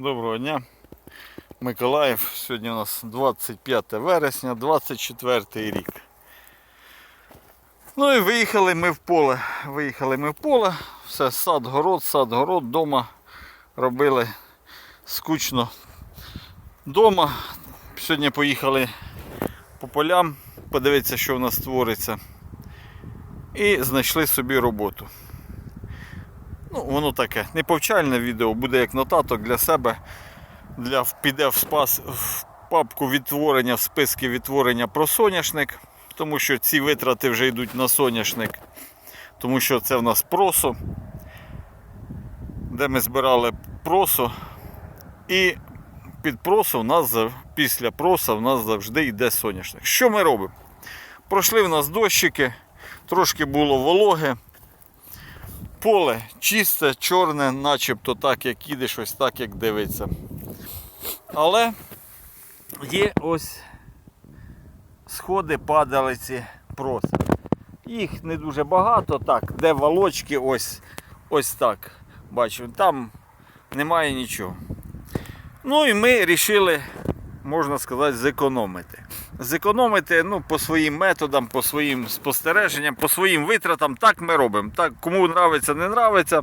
Доброго дня. Миколаїв. Сьогодні у нас 25 вересня, 24 рік. Ну і виїхали ми в поле. Виїхали ми в поле. Все, сад, город, сад, город, дома робили скучно. Дома. Сьогодні поїхали по полям, подивитися, що в нас твориться. І знайшли собі роботу. Ну, воно таке. Не повчальне відео, буде як нотаток для себе. Для, піде в, спас, в папку відтворення, в списки відтворення про соняшник. Тому що ці витрати вже йдуть на соняшник. Тому що це в нас просо, де ми збирали просо. І під просо в нас після проса в нас завжди йде соняшник. Що ми робимо? Пройшли в нас дощики, трошки було вологе. Поле чисте, чорне, начебто так, як їдеш, ось так, як дивиться. Але є ось сходи падалиці проса. Їх не дуже багато, так, де волочки, ось, ось так. Бачу, там немає нічого. Ну і ми вирішили, можна сказати, зекономити. Зекономити ну, по своїм методам, по своїм спостереженням, по своїм витратам. Так ми робимо. Так, кому нравиться, не нравиться.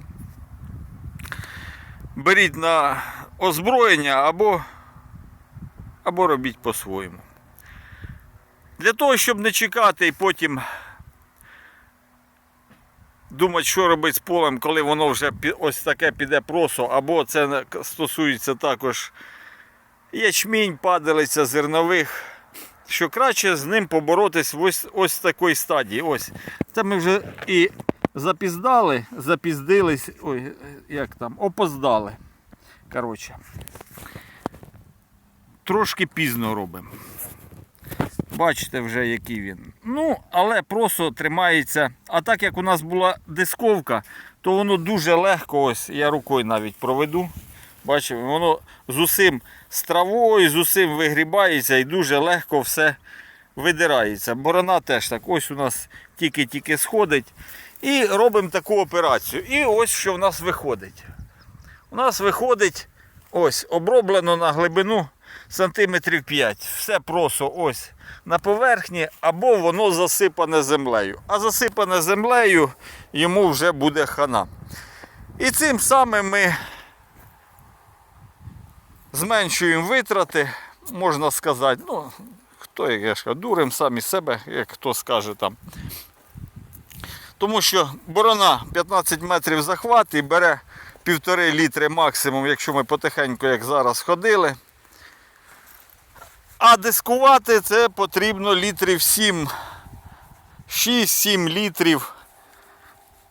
Беріть на озброєння або, або робіть по-своєму. Для того, щоб не чекати і потім думати, що робити з полем, коли воно вже ось таке піде просо, або це стосується також ячмінь, падалиця, зернових, що краще з ним поборотись в ось, ось в такій стадії. Ось. Це ми вже і запіздали, запіздились, ой, як там, опоздали. Коротше. Трошки пізно робимо. Бачите вже, який він. Ну, але просто тримається. А так як у нас була дисковка, то воно дуже легко, ось я рукою навіть проведу. Бачите, воно з усім з травою, з усім вигрібається і дуже легко все видирається. Борона теж так. Ось у нас тільки-тільки сходить. І робимо таку операцію. І ось що в нас виходить. У нас виходить ось оброблено на глибину сантиметрів 5. Все просто ось на поверхні, або воно засипане землею. А засипане землею йому вже буде хана. І цим самим ми зменшуємо витрати, можна сказати. Ну, хто як я ж кажу, дурим самі себе, як хто скаже там. Тому що борона 15 метрів захват і бере півтори літри максимум, якщо ми потихеньку, як зараз ходили. А дискувати це потрібно літрів 7, 6-7 літрів.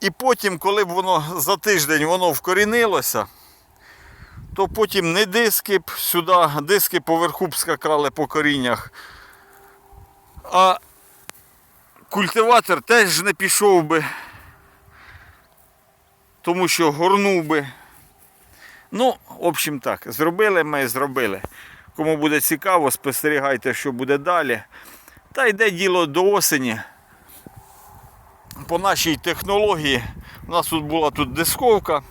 І потім, коли б воно за тиждень воно вкорінилося, то потім не диски б сюди, диски поверху б скакали по коріннях. А культиватор теж не пішов би, тому що горнув би. Ну, в общем так, зробили ми, зробили. Кому буде цікаво, спостерігайте, що буде далі. Та йде діло до осені. По нашій технології у нас тут була тут дисковка.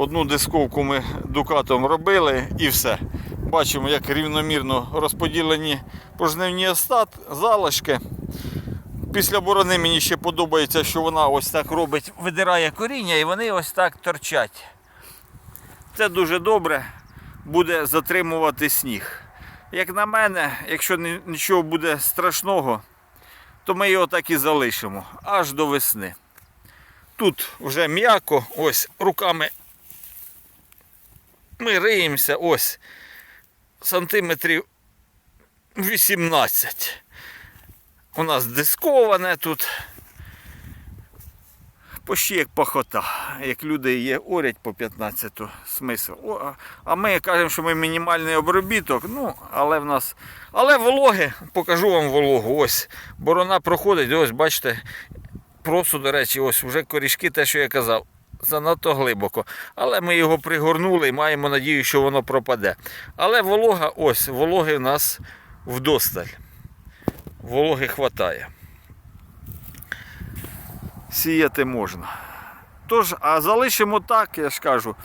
Одну дисковку ми дукатом робили і все. Бачимо, як рівномірно розподілені пожнивні остат, залишки. Після борони мені ще подобається, що вона ось так робить, видирає коріння і вони ось так торчать. Це дуже добре буде затримувати сніг. Як на мене, якщо нічого буде страшного, то ми його так і залишимо аж до весни. Тут вже м'яко, ось руками ми риємося, ось сантиметрів 18. У нас дисковане тут. Почти як пахота, як люди є орять по 15 то смисл. О, а ми кажемо, що ми мінімальний обробіток, ну, але в нас. Але вологи, покажу вам вологу. Ось борона проходить, ось бачите, просто, до речі, ось вже корішки, те, що я казав, занадто глибоко. Але ми його пригорнули і маємо надію, що воно пропаде. Але волога, ось, вологи в нас вдосталь. Вологи хватає сіяти можна. Тож, а залишимо так, я ж кажу,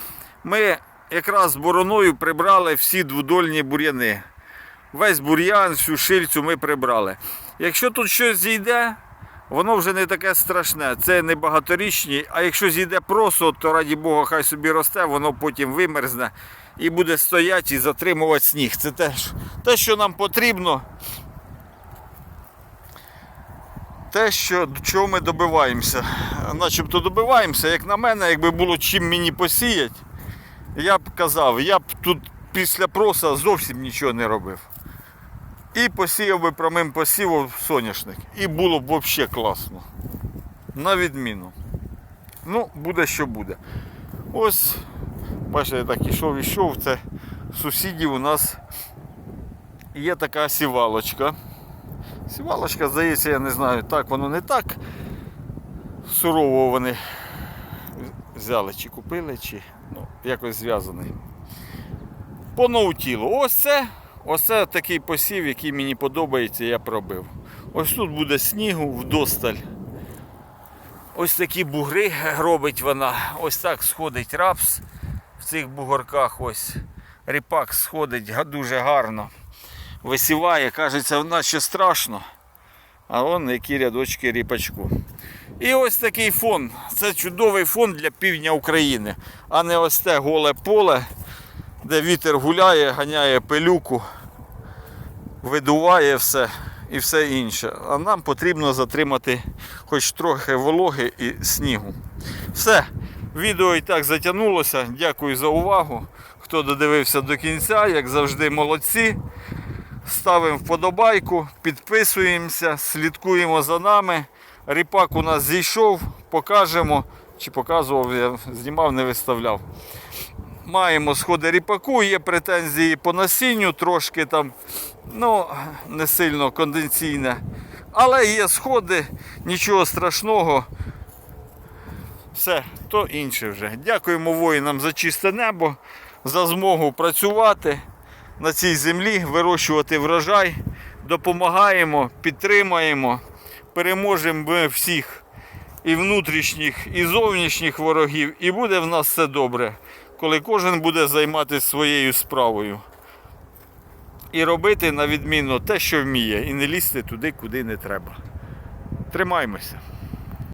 ми якраз бороною прибрали всі двудольні бур'яни. Весь бур'ян, всю шильцю ми прибрали. Якщо тут щось зійде, воно вже не таке страшне. Це не багаторічні, а якщо зійде просто, то раді Бога, хай собі росте, воно потім вимерзне і буде стояти і затримувати сніг. Це теж те, що нам потрібно. Те, що, чого ми добиваємося. Начебто добиваємося, як на мене, якби було чим мені посіяти, я б казав, я б тут після проса зовсім нічого не робив. І посіяв би прямим посівом соняшник. І було б взагалі класно. На відміну. Ну, буде що буде. Ось, бачите, я так ішов, ішов. Це сусідів у нас є така сівалочка. Сівалочка, здається, я не знаю, так воно не так. Сурово вони взяли чи купили, чи ну, якось зв'язаний. По ноутілу. Ось це, ось такий посів, який мені подобається, я пробив. Ось тут буде снігу вдосталь. Ось такі бугри робить вона. Ось так сходить рапс в цих бугорках. Ось ріпак сходить дуже гарно. Висіває, кажеться, в ще страшно. А вон які рядочки ріпачку. І ось такий фон. Це чудовий фон для півдня України, а не ось те голе поле, де вітер гуляє, ганяє пилюку, видуває все і все інше. А нам потрібно затримати хоч трохи вологи і снігу. Все, відео і так затягнулося. Дякую за увагу. Хто додивився до кінця, як завжди, молодці. Ставимо вподобайку, підписуємося, слідкуємо за нами. Ріпак у нас зійшов, покажемо. Чи показував, я знімав, не виставляв. Маємо сходи ріпаку, є претензії по насінню, трошки там, ну, не сильно конденційне. Але є сходи, нічого страшного. Все, то інше вже. Дякуємо воїнам за чисте небо, за змогу працювати на цій землі, вирощувати врожай. Допомагаємо, підтримаємо, переможемо ми всіх і внутрішніх, і зовнішніх ворогів, і буде в нас все добре, коли кожен буде займатися своєю справою. І робити на відмінно те, що вміє, і не лізти туди, куди не треба. Тримаймося.